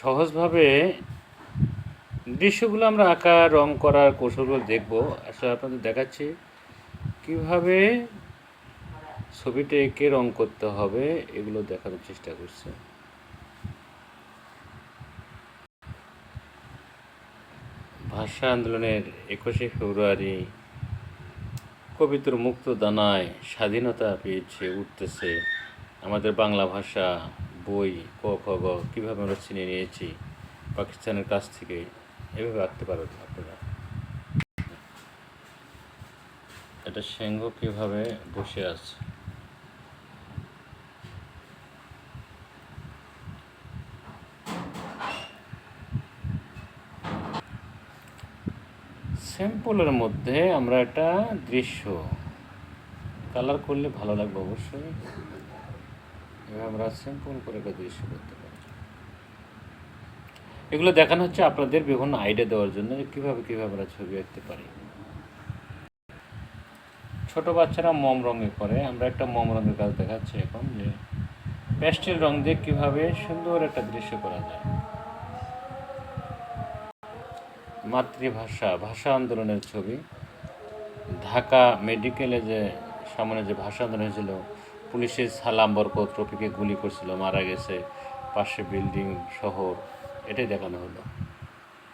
সহজভাবে দৃশ্যগুলো আমরা আঁকা, রং করার কৌশলগুলো দেখব। আসলে আপনাদের দেখাচ্ছি কীভাবে ছবিটা এঁকে রং করতে হবে, এগুলো দেখানোর চেষ্টা করছে। ভাষা আন্দোলনের একুশে ফেব্রুয়ারি কবিতর মুক্ত দানায় স্বাধীনতা পেয়েছে, উঠতেছে আমাদের বাংলা ভাষা। বই, ক, খ, গ কীভাবে আমরা চিনে নিয়েছি, পাকিস্তানের কাছ থেকে, এভাবে আঁকতে পারবেন আপনারা। এটা সিংহ কীভাবে বসে আছে? স্যাম্পলের মধ্যে আমরা একটা দৃশ্য, কালার করলে ভালো লাগবে অবশ্যই। আমরা সিম্পল করে একটা দৃশ্য করতে পারি। এগুলো দেখানো হচ্ছে আপনাদের বিভিন্ন আইডিয়া দেওয়ার জন্য যে কীভাবে কীভাবে আমরা ছবি আঁকতে পারি। ছোট বাচ্চারা মম রঙে করে, আমরা একটা মম রঙের কাজ দেখাচ্ছি এখন যে প্যাস্টেল রং দিয়ে কীভাবে সুন্দর একটা দৃশ্য করা যায়। মাতৃভাষা, ভাষা আন্দোলনের ছবি। ঢাকা মেডিকেলে যে সামনে যে ভাষা আন্দোলন হয়েছিল পুলিশের সালাম বরকত রফিকে গুলি করছিল মারা গেছে পাশে বিল্ডিং শহর এটাই দেখানো হলো।